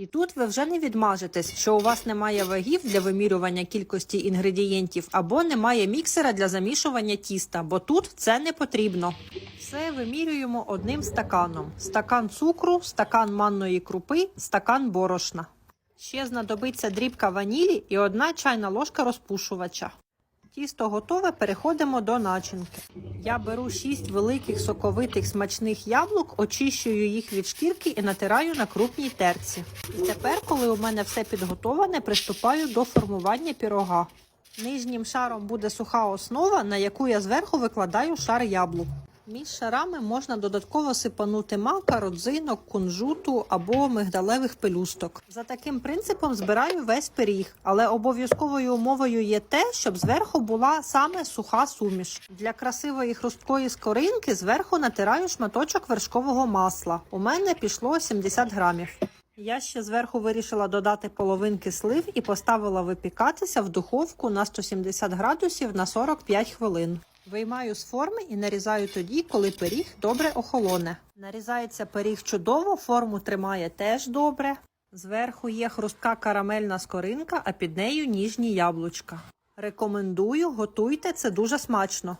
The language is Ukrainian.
І тут ви вже не відмажетесь, що у вас немає вагів для вимірювання кількості інгредієнтів або немає міксера для замішування тіста, бо тут це не потрібно. Все вимірюємо одним стаканом: стакан цукру, стакан манної крупи, стакан борошна. Ще знадобиться дрібка ванілі і одна чайна ложка розпушувача. Тісто готове, переходимо до начинки. Я беру 6 великих соковитих смачних яблук, очищую їх від шкірки і натираю на крупній терці. Тепер, коли у мене все підготоване, приступаю до формування пірога. Нижнім шаром буде суха основа, на яку я зверху викладаю шар яблук. Між шарами можна додатково сипанути мака, родзинок, кунжуту або мигдалевих пелюсток. За таким принципом збираю весь пиріг, але обов'язковою умовою є те, щоб зверху була саме суха суміш. Для красивої хрусткої скоринки зверху натираю шматочок вершкового масла. У мене пішло 70 грамів. Я ще зверху вирішила додати половинки слив і поставила випікатися в духовку на 170 градусів на 45 хвилин. Виймаю з форми і нарізаю тоді, коли пиріг добре охолоне. Нарізається пиріг чудово, форму тримає теж добре. Зверху є хрустка карамельна скоринка, а під нею ніжні яблучка. Рекомендую, готуйте це дуже смачно.